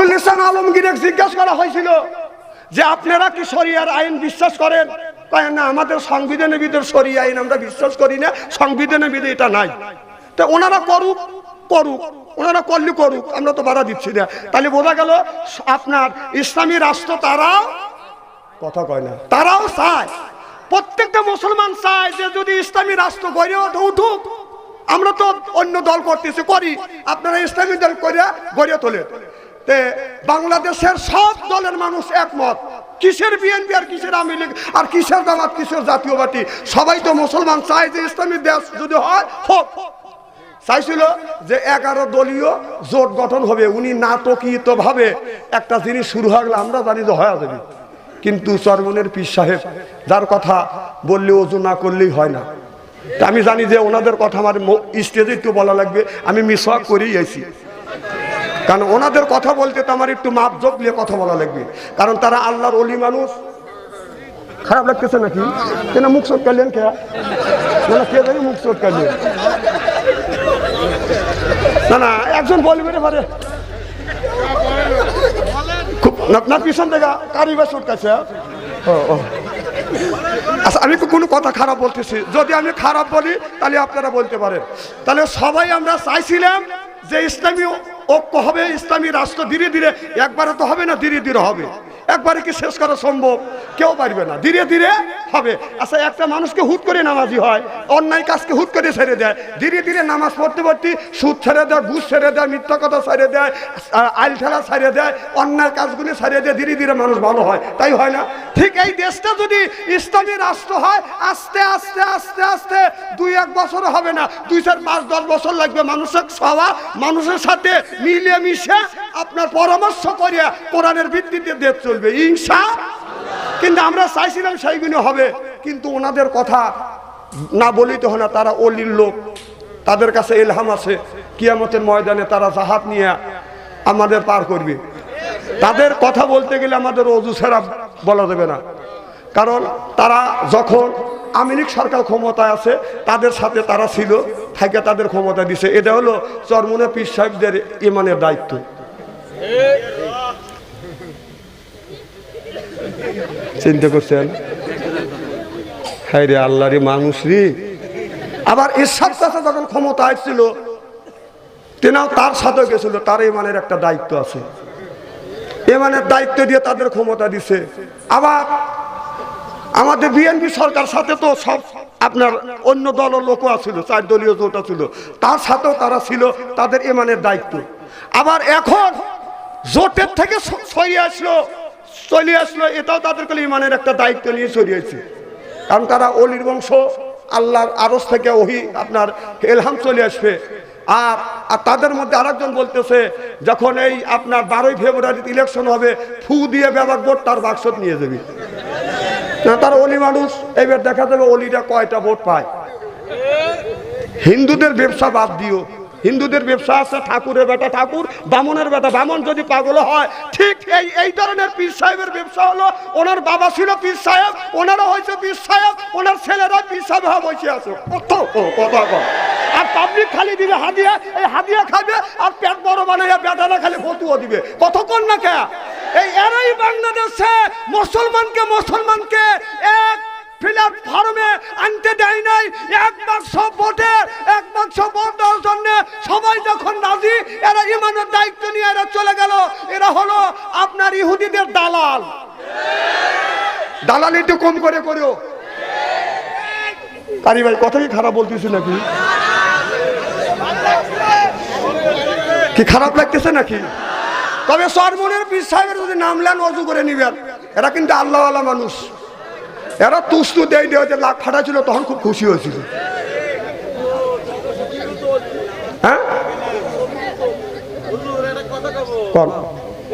ফখরুল ইসলাম আলমগীরের জিজ্ঞাসা করা হয়েছিল যে আপনারা কি শরিয়ার আইন বিশ্বাস করেন? কয়, না, আমাদের সংবিধানের ভিতর শরিয়া আইন আমরা বিশ্বাস করি না সংবিধানের ভিতরে এটা নাই। তা ওনারা করুক করুক, ওনারা করলে করুক, আমরা তো বাধা দিচ্ছি না। তাহলে বোঝা গেল আপনার ইসলামী রাষ্ট্র তারাও, কথা কয় না, তারাও চায়। প্রত্যেকটা মুসলমান চায় যে যদি ইসলামী রাষ্ট্র গড়ে উঠুক, আমরা তো অন্য দল করতেছি, করি। আপনারা ইসলামী দল করে গড়ে তোলে বাংলাদেশের সব দলের মানুষ একমত। কিসের বিএনপি আর কিসের আওয়ামী লীগ? আর কিসের জামাত, কিসের জাতীয় পার্টি? সবাই তো মুসলমান চায় যে ইসলামী দেশ যদি হয়, হোক। চাইছিল যে এগারো দলীয় জোট গঠন হবে। উনি নাটকীয়ত ভাবে একটা জিনিস শুরু হয়ে আমরা জানি যে হয়ে যাবে। কিন্তু চরমনের পীর সাহেব যার কথা বললে ওজু না করলেই হয় না। আমি জানি যে ওনাদের কথা আমার স্টেজে একটু বলা লাগবে। আমি মিসওয়াক করেই আইছি। কারণ ওনাদের কথা বলতে তো আমার একটু মাপ যোগ নিয়ে কথা বলা লাগবে। কারণ তারা আল্লাহর অলি মানুষ। খারাপ লাগতেছে নাকি? কেন মুখ চোট কাটলেন কে? না কে জানি মুখ চোট কাটলেন? না না, একজন বলবে রে পারে। খুব, না পিছন থেকে কারিবার চোট কাছে ও ও। আচ্ছা আমি কোনো কথা খারাপ বলতেছি। যদি আমি খারাপ বলি, তাহলে আপনারা বলতে পারেন। তাহলে সবাই আমরা চাইছিলাম যে ইসলামী ঐক্য হবে ইসলামী রাষ্ট্র ধীরে ধীরে একবার তো হবে না ধীরে ধীরে হবে। একবারে কি শেষ করা সম্ভব? কেউ পারবে না। ধীরে ধীরে হবে। আচ্ছা একটা মানুষকে হুট করে নামাজি হয়, অন্যায় কাজকে হুট করে ছেড়ে দেয়। ধীরে ধীরে নামাজ পড়তে পড়তে সুদ ছেড়ে দেয়, ঘুষ ছেড়ে দেয়, মিথ্যা কথা ছেড়ে দেয় আইল ঠেলা ছেড়ে দেয়, অন্যায় কাজগুলি ছেড়ে দেয়, ধীরে ধীরে মানুষ ভালো হয়। তাই হয় না? ঠিক এই দেশটা যদি ইসলামী রাষ্ট্র হয়, আস্তে আস্তে আস্তে আস্তে দুই এক বছর হবে না। দুই চার পাঁচ দশ বছর লাগবে মানুষের সভা মানুষের সাথে মিলিয়ে মিশে আপনার পরামর্শ করিয়া কোরআনের ভিত্তিতে দেশ চলবে, ইনশা কিন্তু আমরা চাইছিলাম সেইগুলো হবে, কিন্তু ওনাদের কথা না বলিতে হয় না তারা অলির লোক। তাদের কাছে এলহাম আছে, কিয়ামতের ময়দানে তারা জাহাজ নিয়ে আমাদের পার করবে। তাদের কথা বলতে গেলে আমাদের অজু ছাড়া বলা যাবে না। কারণ তারা যখন আমিনিক সরকার ক্ষমতায় আছে, তাদের সাথে তারা ছিল, থাকে তাদের ক্ষমতা দিছে। এটা হলো চরমনে পীর সাহেবদের ইমানের দায়িত্ব। চিন্তা করছেন? হ্যাঁ রে আল্লাহরে মানুষ রে। আবার ঈশ্বর চাষা যখন ক্ষমতা আসছিল, তেনাও তার সাথে গেছিল, তার ইমানের একটা দায়িত্ব আছে। ইমানের দায়িত্ব দিয়ে তাদের ক্ষমতা দিছে। আবার আমাদের বিএনপি সরকার সাথে তো সব আপনার অন্য দলের লোকও আছিল, চার দলীয় জোটা ছিল তার সাথেও তারা ছিল, তাদের ইমানের দায়িত্ব। আবার এখন জোটের থেকে সরিয়ে আসলো, চলে আসলো, এটাও তাদের কাছে ইমানের একটা দায়িত্ব নিয়ে সরিয়েছে কারণ তারা অলির বংশ, আল্লাহর আরস থেকে ওহি আপনার এলহাম চলে আসবে। আর আর তাদের মধ্যে আরেকজন বলতেছে, যখন এই আপনার বারোই ফেব্রুয়ারিতে ইলেকশন হবে, ফু দিয়ে ব্যাপক ভোট তার বাক্সত নিয়ে যাবে। না, তার অলি মানুষ, এবার দেখা যাবে অলিরা কয়টা ভোট পায়। হিন্দুদের ব্যবসা বাদ দিও। হিন্দুদের ব্যবসা আছে, ঠাকুরের বেটা ঠাকুর, বামনের বেটা বামন যদি পাগল হয়, ঠিক এই এই ধরনের পীর সাহেবের ব্যবসা হলো, ওনার বাবা ছিল পীর সাহেব, ওনারও হয়েছে পীর সাহেব, ওনার ছেলেরা পীর সাহেব হয়ে বসে আছে। কত? কথা আর পাবলিক খালি দিবে হাদিয়া, এই হাদিয়া খাবে আর পেট বড় বানাইয়া বেদানা খালি ফতুও দিবে। কতক্ষণ না কে? এই, এরাই বাংলাদেশে মুসলমানকে মুসলমানকে এক প্ল্যাটফর্মে আনতে দেয় নাই। এক বাক্স ভোটে, এক বাক্স ভোট দেওয়ার জন্য সবাই যখন রাজি, এরা ইমানের দায়িত্ব নিয়ে এরা চলে গেল। এরা হলো আপনার ইহুদিদের দালাল। দালাল একটু কম করে কারি ভাই, কথা কি খারাপ বলতেছি নাকি? কি খারাপ লাগতেছে নাকি? তবে সরমনের পীর সাহেবের যদি নাম নেন, অজু করে নিবেন। এরা কিন্তু আল্লাহওয়ালা মানুষ। এরা তুস্তু দেয় দেয় যে লাখ ফাটা ছিল তখন খুব খুশি হয়েছিল। হ্যাঁ?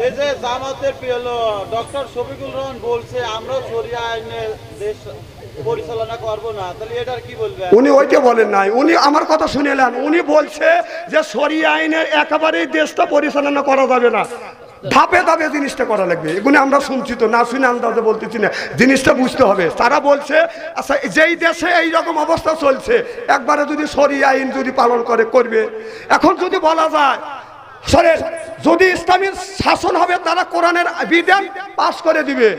এই যে জামাতের পেল ডক্টর শফিকুল রহমান বলছে আমরা আইনের দেশ পরিচালনা করব না। তাহলে এটার কি বলবেন? উনি ওইটা বলেন নাই। উনি আমার কথা শুনেলেন। উনি বলছে যে সরি আইনের একেবারেই দেশটা পরিচালনা করা যাবে না। ধাপে ধাপে জিনিসটা করা লাগবে। এগুলো আমরা শুনছি তো, না শুনে আন্দাজে বলতেছি না। জিনিসটা বুঝতে হবে। তারা বলছে আচ্ছা যেই দেশে এই রকম অবস্থা চলছে, একবারে যদি সরি আইন যদি পালন করে, করবে। এখন যদি বলা যায় শোনেন যদি ইসলামের শাসন হবে, তারা কোরআনের বিধান পাশ করে দিবে।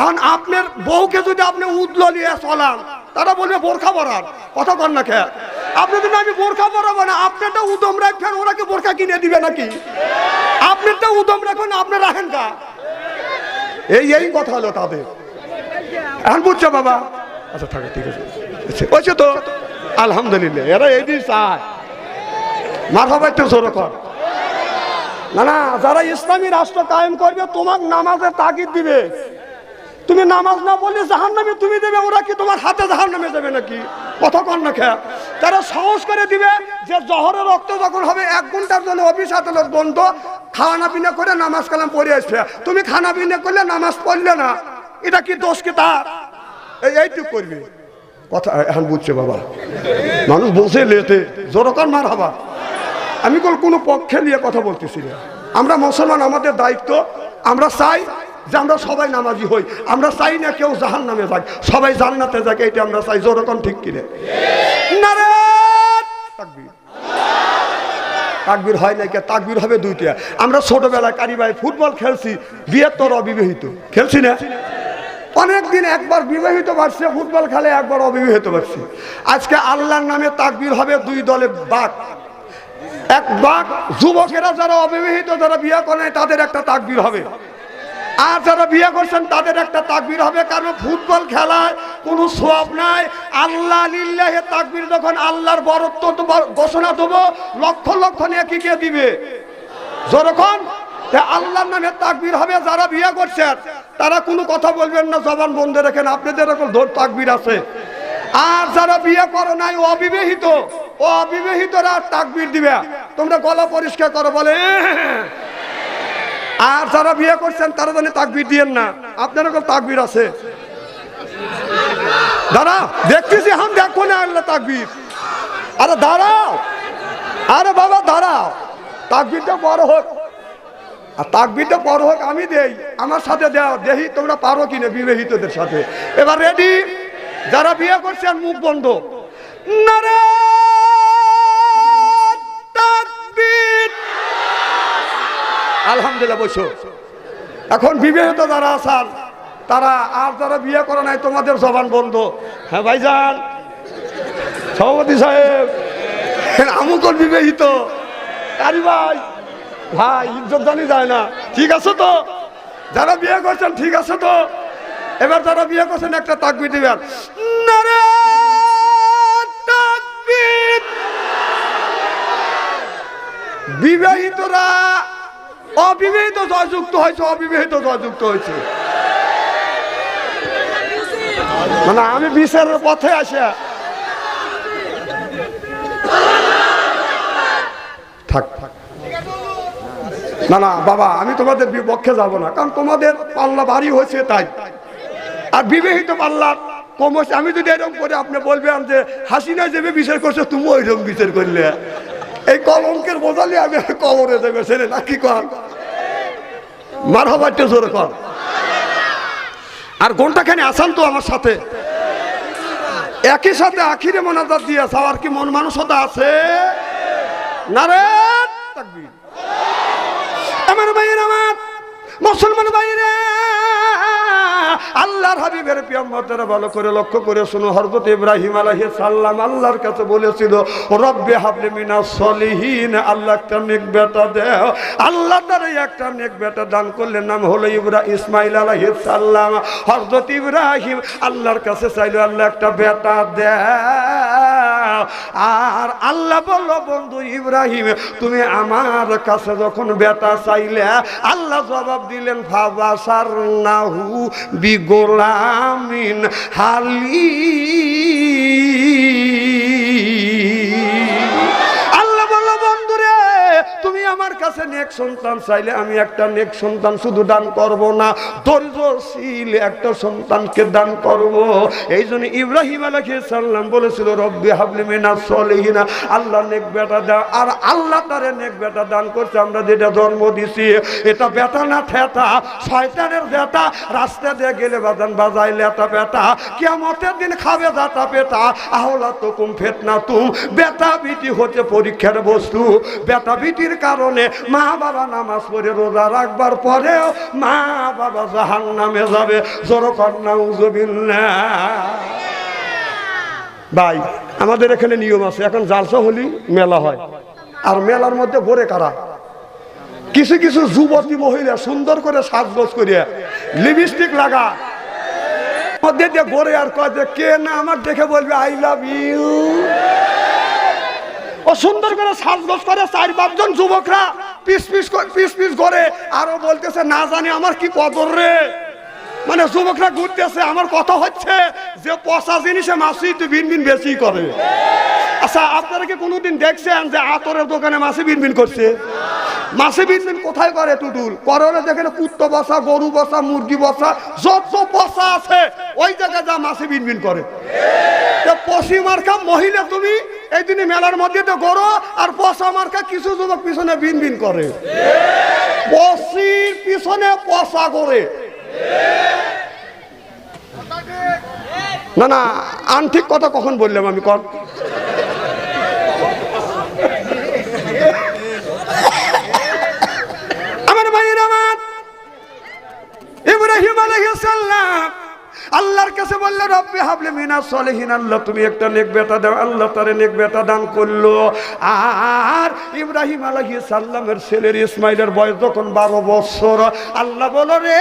এখন আপনার বউকে যদি আপনি উদলো নিয়ে চলান তারা বলবে, বোরখা পরার কথা কর না খেয়া আপনি যদি আমি বোরখা পরাবো না, আপনারটা উদম রাখবেন ওরা কি বোরখা কিনে দিবে নাকি? আপনারটা উদম রাখবেন আপনি রাখেন কা এই এই কথা হলো তাদের। এখন বুঝছ বাবা? আচ্ছা থাকে, ঠিক আছে। বলছো তো? আলহামদুলিল্লাহ, এরা এই দিন চায়। মাথা একটু জোর কর। না না, যারা ইসলামী রাষ্ট্র কায়েম করবে, তোমাকে নামাজের তাগিদ দিবে। তুমি নামাজ না বললে জাহান নামে তুমি দেবে, ওরা কি তোমার হাতে জাহান নামে দেবে নাকি? কন না খেয়া তারা সাহস করে দিবে যে জহরের রক্ত যখন হবে, এক ঘণ্টার জন্য অফিস আদালত বন্ধ, খাওয়ানা পিনা করে নামাজ কালাম পড়ে আসবে। তুমি খানা পিনা করলে নামাজ পড়লে না। এটা কি দোষ কি তার? এই এইটুক করবে। কথা, এখন বুঝছে বাবা। মানুষ বসে লেতে জোরকার মার হবা। আমি কোন পক্ষে নিয়ে কথা বলতেছি আমরা মুসলমান, আমাদের দায়িত্ব, আমরা চাই যে আমরা সবাই নামাজি হই, আমরা চাই না কেউ জাহান নামে যাক, সবাই জান্নাতে যাক এটা আমরা চাই যেরকম ঠিক কিনে? তাকবীর। হয় নাই কে? তাকবির হবে দুইটা। আমরা ছোটবেলায় কারিবাই ফুটবল খেলছি বিয়ের তোর অবিবাহিত। খেলছি না? অনেক দিন একবার বিবাহিত বাড়ছে, ফুটবল খেলে একবার অবিবাহিত বাড়ছে। আজকে আল্লাহর নামে তাকবির হবে দুই দলে বাঘ। এক বাঘ, যুবকেরা যারা অবিবাহিত, যারা বিয়ে করে তাদের একটা তাকবির হবে। আর যারা বিয়ে করছেন, তাদের একটা তাকবির হবে, কারণ ফুটবল খেলায় কোনো সব নাই। আল্লাহ লিল্লাহে তাকবির যখন আল্লাহর বরত্ব ঘোষণা দেবো, লক্ষ লক্ষ নিয়ে কি দিবে? যখন আল্লাহর নামে তাকবির হবে, যারা বিয়ে করছেন, তারা কোনো কথা বলবেন না, জবান বন্ধ রেখেন। আপনাদের এরকম ধর তাকবির আছে। আর যারা বিয়ে করো নাই অবিবাহিত অবিবাহিতরা তাকবির দিবে। তোমরা গলা পরিষ্কার করো, বলে। আর যারা বিয়ে করছেন, তারা জানে তাকবির দিয়েন না। আপনার তাকবির আছে। দাঁড়াও দেখতেছি হাম দেখো না আল্লাহ তাকবির। আরে দাঁড়াও। আরে বাবা, দাঁড়াও। তাকবিরটা বড় হোক। আর তাকবিরটা বড় হোক, আমি দেই। আমার সাথে দেও দেখি তোমরা পারো কিনা বিবাহিতদের সাথে। এবার রেডি যারা বিয়ে করছেন, মুখ বন্ধ। নারে তাকবীর আলহামদুলিল্লাহ, বসো। এখন বিবাহিত যারা আসান তারা আর যারা বিয়ে করে নাই, তোমাদের জবান বন্ধ। হ্যাঁ ভাইজান। সভাপতি সাহেব। আমুকল বিবাহিত। কারি ভাই ভাই, ইজ্জত জানি যায় না। ঠিক আছে তো? যারা বিয়ে করছেন, ঠিক আছে তো? এবার যারা বিয়ে করছেন, একটা তাকবি দিবেন। বিবাহিতরা অবিবাহিত জয়যুক্ত হয়েছে, অবিবাহিত জয়যুক্ত হয়েছে। মানে আমি বিচারের পথে আসে। থাক। থাক না না, বাবা, আমি তোমাদের বিপক্ষে যাব না, কারণ তোমাদের পাল্লা ভারী হয়েছে তাই। আর বিবাহিত পাল্লা কম হয়েছে আমি যদি এরকম করে আপনি বলবেন যে হাসিনা যেভাবে বিচার করছ, তুমিও এরকম বিচার করলে। এই কলঙ্কের বোঝালে আমি কবরে দেবে ছেলে না, কি কর? মার হবার জোরে কর। আর আসান তো আমার সাথে। একই সাথে আখিরে মনাজাত দিয়েছে আর কি মন মানুষতা আছে? না। আমার ভাইয়ের আমার, মুসলমান ভাইরে আল্লাহর হাবিবের পিয়াম্মতেরা ভালো করে লক্ষ্য করে শুনো হরজত ইব্রাহিম আলাইহিস সালাম আল্লাহর কাছে বলেছিল, রব্বে হাবলি মিনা সলিহিন, আল্লাহ একটা নেক বেটা দেও আল্লাহ তার একটা নেক বেটা দান করলেন, নাম হলো ইব্রা ইসমাইল আলাইহিস সালাম। হরজত ইব্রাহিম আল্লাহর কাছে চাইলো, আল্লাহ একটা বেটা দেও আর আল্লাহ বলল, বন্ধু ইব্রাহিম, তুমি আমার কাছে যখন বেটা চাইলে, আল্লাহ জবাব দিলেন ফাবা সারনাহু বিগোলামিন হালি। আমার কাছে নেক সন্তান চাইলে আমি একটা নেক সন্তান শুধু দান করব না, ধৈর্যশীল একটা সন্তানকে দান করব। এই জন্য ইব্রাহিম আলাইহিস বলেছিল, রব্বি হাবলি সলিহিনা, আল্লাহ নেক বেটা দাও আর আল্লাহ তারে নেক বেটা দান করছে, আমরা যেটা জন্ম দিছি, এটা বেটা না ঠেটা শয়তানের বেটা রাস্তা দিয়ে গেলে বাজান বাজাইলে এটা বেটা, কিয়ামতের দিন খাবে যাতা পেটা আহলা তো কুম ফেতনা তুম বেটা বিটি হচ্ছে পরীক্ষার বস্তু, বেটা বিটির কারণে মা বাবা নামাজ পড়ে রোজা রাখবার পরেও মা বাবা জাহান নামে যাবে ভাই, আমাদের এখানে নিয়ম আছে, এখন জালসা হলি মেলা হয়। আর মেলার মধ্যে ভরে কারা? কিছু কিছু যুবতী মহিলা সুন্দর করে সাজগোজ করিয়া লিপস্টিক লাগা। মধ্যে দিয়ে গড়ে আর কয় যে, কে না আমার দেখে বলবে আই লাভ ইউ ও সুন্দর করে সাজগোজ করে চার পাঁচজন যুবকরা পিস পিস পিস পিস করে। আরও বলতেছে, না জানি আমার কি কদর রে। মানে যুবকরা ঘুরতেছে, আমার কথা হচ্ছে যে পচা জিনিসে মাসি তো বিন বিন বেশি করে। আচ্ছা আপনারা কি কোনোদিন দেখছেন যে আতরের দোকানে মাছি বিন বিন করছে? মাছি বিন কোথায় করে টুটুল? করলে যেখানে কুত্তো বসা, গরু বসা, মুরগি বসা, যত বসা আছে, ওই জায়গায় যা মাছি বিন বিন করে। তো পশি মার্কা মহিলা তুমি এই দিনে মেলার মধ্যে তো গরো আর পশা মার্কা কিছু যুবক পিছনে বিন বিন করে। পশির পিছনে পশা করে। না না আনঠিক কথা কখন বললাম আমি, কর। আমার ভাইয়ের আমার। ইব্রাহিম আলাইহিস সালাম আল্লাহর কাছে বলল, রব্বি হাবলে মিনা সলেহিন, আল্লাহ তুমি একটা নেক বেটা দাও, আল্লাহ তারে নেক বেটা দান করল। আর ইব্রাহিম আলাইহিস সালামের ছেলের ইসমাইলের বয়স যখন বারো বছর, আল্লাহ বলো রে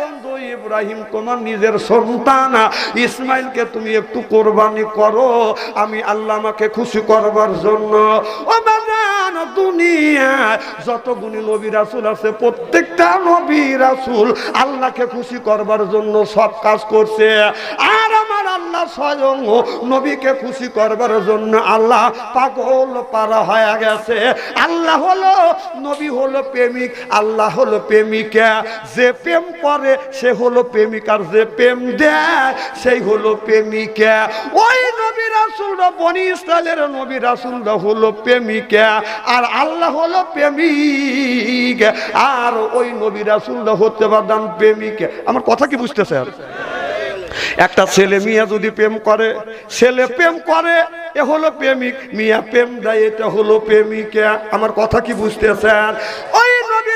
বন্ধু ইব্রাহিম, তোমার নিজের সন্তান। ইসমাইলকে তুমি একটু কোরবানি করো, আমি আল্লাহ আমাকে খুশি করবার জন্য। আল্লাহ নবীকে খুশি করবার জন্য আল্লাহ পাগল পারা গেছে। আল্লাহ হলো, নবী হলো প্রেমিক, আল্লাহ হলো প্রেমিকা। যে প্রেম করে, সে হলো প্রেমিক আর যে প্রেম দেয়, সেই হলো প্রেমিকা। ওই নবী রাসুলরা বনি ইসরায়েলের নবী রাসুলরা হলো প্রেমিকা, আর আল্লাহ হলো প্রেমিক। আর ওই নবী রাসুলরা হতে পারতাম প্রেমিকা। আমার কথা কি বুঝতে বুঝতেছে? একটা ছেলে মিয়া যদি প্রেম করে, ছেলে প্রেম করে, এ হলো প্রেমিক। মিয়া প্রেম দেয়, এটা হলো প্রেমিকা। আমার কথা কি বুঝতে বুঝতেছেন? ওই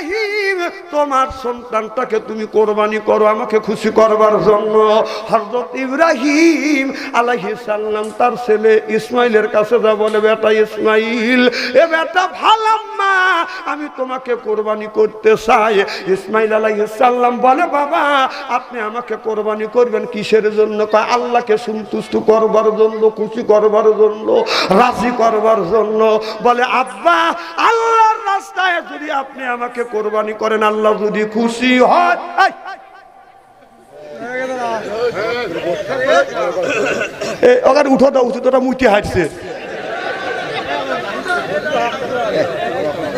ইব্রাহিম, তোমার সন্তানটাকে তুমি কোরবানি করো, আমাকে খুশি করবার জন্য। হজরত ইব্রাহিম আলাইহিস সাল্লাম তার ছেলে ইসমাইলের কাছে যা বলে, বেটা ইসমাইল, এ বেটা ভালাম্মা, আমি তোমাকে কোরবানি করতে চাই। ইসমাইল আলাইহিস সাল্লাম বলে, বাবা, আপনি আমাকে কোরবানি করবেন কিসের জন্য? আল্লাহকে সন্তুষ্ট করবার জন্য, খুশি করবার জন্য, রাজি করবার জন্য। বলে, আব্বা, আল্লাহর রাস্তায় যদি আপনি আমাকে কোরবানি করেন, আল্লাহ যদি খুশি হয়। ওখানে উঠো দাও, উঠো, তোরা মুইতে হাঁটছে।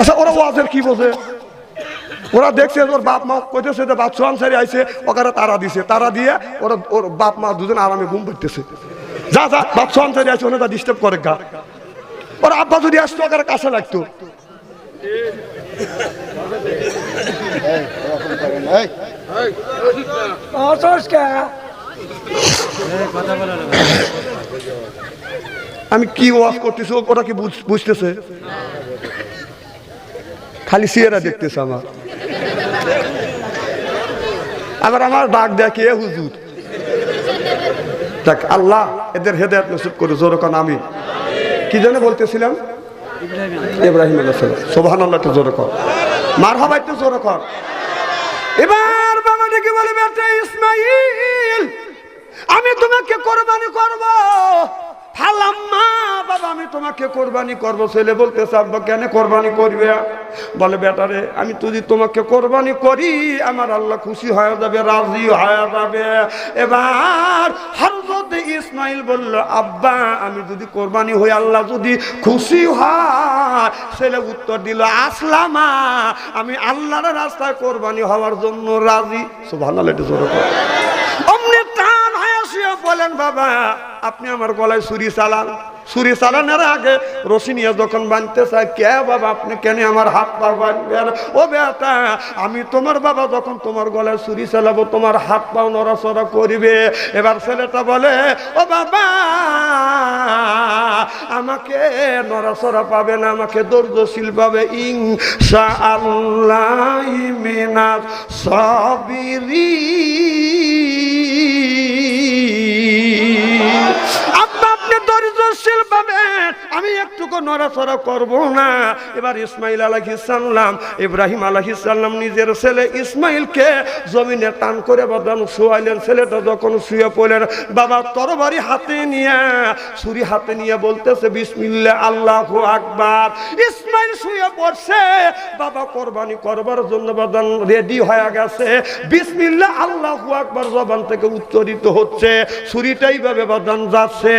আচ্ছা ওরা ওয়াজের কি বোঝে ওরা দেখছে, ওর বাপ মা কইতেছে যে বাচ্চা আনসারি আইছে, ওখানে তারা দিছে। তারা দিয়ে ওরা, ওর বাপ মা দুজন আরামে ঘুম পাইতেছে। যা যা বাচ্চা আনসারি আছে ওনে তা ডিস্টার্ব করে গা। ওর আব্বা যদি আসতো, ওখানে কাছে লাগতো। আমি কি ওয়াজ করতেছি? ও- ওরা কি বুঝ- বুঝতেছে? খালি সিয়েরা দেখতেছে আমার। আবার আমার ডাক দেখে হুজুর। দেখ, আল্লাহ এদের হেদায়ত নসিব করে জোরকান আমি। কি জন্য বলতেছিলাম? ইব্রাহিম আল্লাহ সোভান আল্লাহ কর। মার হবা একটু জোরে কর। এবার বাবা ডেকে বলে, বেটা ইসমাইল, আমি তোমাকে কোরবানি করব। ফালাম্মা বাবা আমি তোমাকে কোরবানি করব। ছেলে বলতেছে, আব্বা, কেন কোরবানি করবে? বলে, বেটারে, আমি যদি তোমাকে কোরবানি করি, আমার আল্লাহ খুশি হয়ে যাবে, রাজি হয়ে যাবে। এবার হরজত ইসমাইল বলল, আব্বা, আমি যদি কোরবানি হই, আল্লাহ যদি খুশি হয়। ছেলে উত্তর দিল, আসলামা, আমি আল্লাহর রাস্তায় কোরবানি হওয়ার জন্য রাজি। জোরে অমনি পড়ে বলেন, বাবা, আপনি আমার গলায় ছুরি চালান। ছুরি চালানোর আগে রশি নিয়ে যখন বাঁধতে চায়, কে বাবা, আপনি কেন আমার হাত পা বাঁধবেন? ও বেটা, আমি তোমার বাবা, যখন তোমার গলায় ছুরি চালাবো, তোমার হাত পাও নড়াচড়া করবে। এবার ছেলেটা বলে, ও বাবা, আমাকে নড়াচড়া পাবে না, আমাকে ধৈর্যশীল পাবে। ইং আল্লাহ মিনাস সাবিরি। ধৈর্যশীল পাবেন আমি একটুকু নড়াচড়া করব না। এবার ইসমাইল আলাহিসাল্লাম ইব্রাহিম আলাহিসাল্লাম নিজের ছেলে ইসমাইলকে জমিনে টান করে বাদান শুয়াইলেন। ছেলেটা যখন শুয়ে পড়লেন, বাবা তরবারি হাতে নিয়ে, ছুরি হাতে নিয়ে বলতেছে বিসমিল্লা আল্লাহ আকবার। ইসমাইল শুয়ে পড়ছে, বাবা, কোরবানি করবার জন্য বাদান রেডি হয়ে গেছে। বিসমিল্লা আল্লাহ আকবার, জবান থেকে উচ্চারিত হচ্ছে ছুরিটাই ভাবে বাদান যাচ্ছে।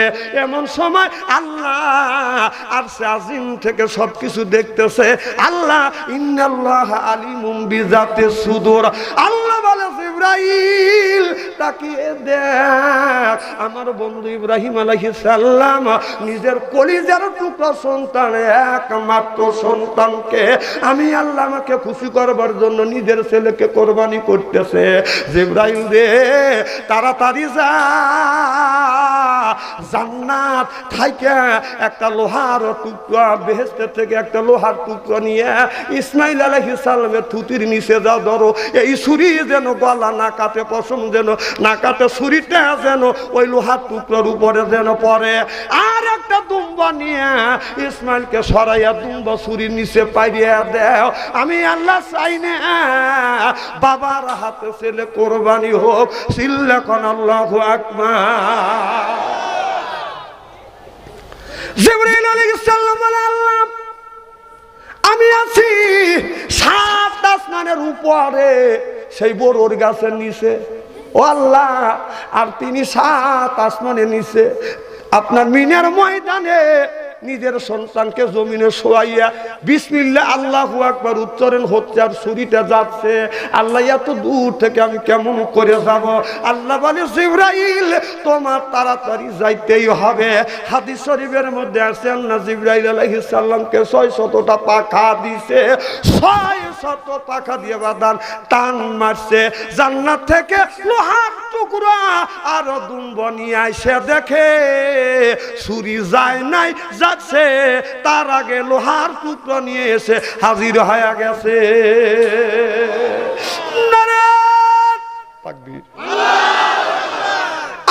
এমন সময় আল্লাহ আর সে আজিম থেকে সবকিছু দেখতেছে। আল্লাহ, ইন্নাল্লাহ আলিমুম বিজাতে সুদূর। আল্লাহ বলে ইব্রাহিম তাকিয়ে দেখ। আমার বন্ধু ইব্রাহিম নিজের কলিজার সন্তান, একমাত্র সন্তানকে আমি আল্লাহ আমাকে খুশি করবার জন্য নিজের ছেলেকে কোরবানি করতেছে। জিব্রাইল রে, তাড়াতাড়ি যা। জান্নাত থাইকে একটা লোহার টুকরা বেহেস্তের থেকে একটা লোহার টুকরা নিয়ে ইসমাইল থুতির নিচে ধরো। এই ছুরি যেন গলা পশম যেন যেন ওই লোহার টুকরার উপরে যেন পড়ে। আর একটা দুম্বা নিয়ে ইসমাইলকে সরাইয়া দুম্বা ছুরির নিচে পাইয়া দেও। আমি আল্লাহ চাই না বাবার হাতে ছেলে কোরবানি হোক সিল্লাখন আল্লাহ আকবার। জিবরাইল আলাইহিসসালাম বলে, আল্লাহ, আমি আছি সাত আসমানের উপরে, সেই বড়োর গাছের নিচে। ও আল্লাহ, আর তিনি সাত আসমানের নিচে। আপনার মিনার ময়দানে নিজের সন্তানকে জমিনে শোয়াইয়া বিসমিল্লা আল্লাহ একবার উচ্চারণ হচ্ছে, আর ছুরিটা যাচ্ছে। আল্লাহ, এত দূর থেকে আমি কেমন করে যাব? আল্লাহ বলে, জিব্রাইল, তোমার তাড়াতাড়ি যাইতেই হবে। হাদিস শরীফের মধ্যে আছে আল্লাহ জিব্রাইল আলাইহিস সালামকে ছয় শতটা পাখা দিছে। ছয় শত পাখা দিয়ে বাদান, টান মারছে। জান্নাত থেকে লোহার টুকরা আর দুম্ব নিয়ে আইসে দেখে, ছুরি যায় নাই, যাচ্ছে। তার আগে লোহার টুকরা নিয়ে এসে হাজির হয়ে গেছে!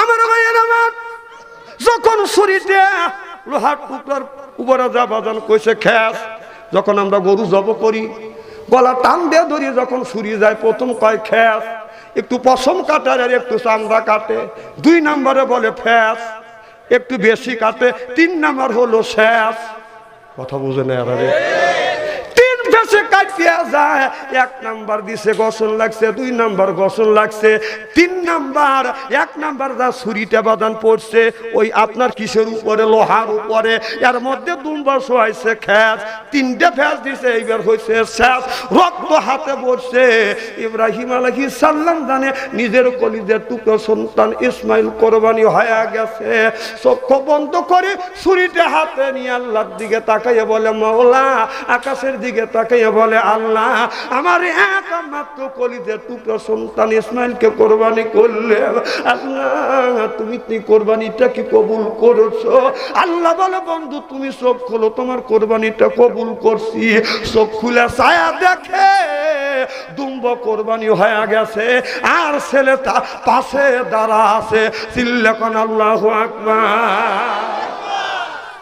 আমার আমার যখন শরীরটা লোহার টুকরার উপরে যা বাজান কইছে, খ্যাস, যখন আমরা গরু জব করি গলা টান দিয়ে ধরি যখন সুরিয়ে যায়, প্রথম কয় খ্যাস। একটু পশম কাটার আর একটু চান্দা কাটে। দুই নম্বরে বলে ফ্যাস। একটু বেশি কাটে, তিন নাম্বার হলো শেষ কথা বুঝে নেয় ওই আপনার কিসের উপরে, লোহার উপরে তিনটে শেষ রক্ত হাতে পড়ছে ইব্রাহিম আলহি সাল্লাম জানে, নিজের কলিজের টুকরো সন্তান ইসমাইল কোরবানি হয়ে গেছে। চক্ষু বন্ধ করে ছুরিটা হাতে নিয়ে আল্লাহর দিকে তাকাইয়ে বলে মৌলা আকাশের দিকে তাকাইয়ে বলে আল্লাহ, আমার এক একমাত্র কলিজের টুকরো সন্তান ইসমাইলকে কোরবানি করলে। আল্লাহ, তুমি কোরবানিটা কি কবুল করেছ? আল্লাহ বলে, বন্ধু, তুমি চোখ খোলো, তোমার কোরবানিটা কবুল করছি। চোখ খুলে ছায়া দেখে, দুম্ব কোরবানি হয়ে গেছে। আর ছেলে পাশে দাঁড়া আছে। চিল্লাখন আল্লাহ আকবার।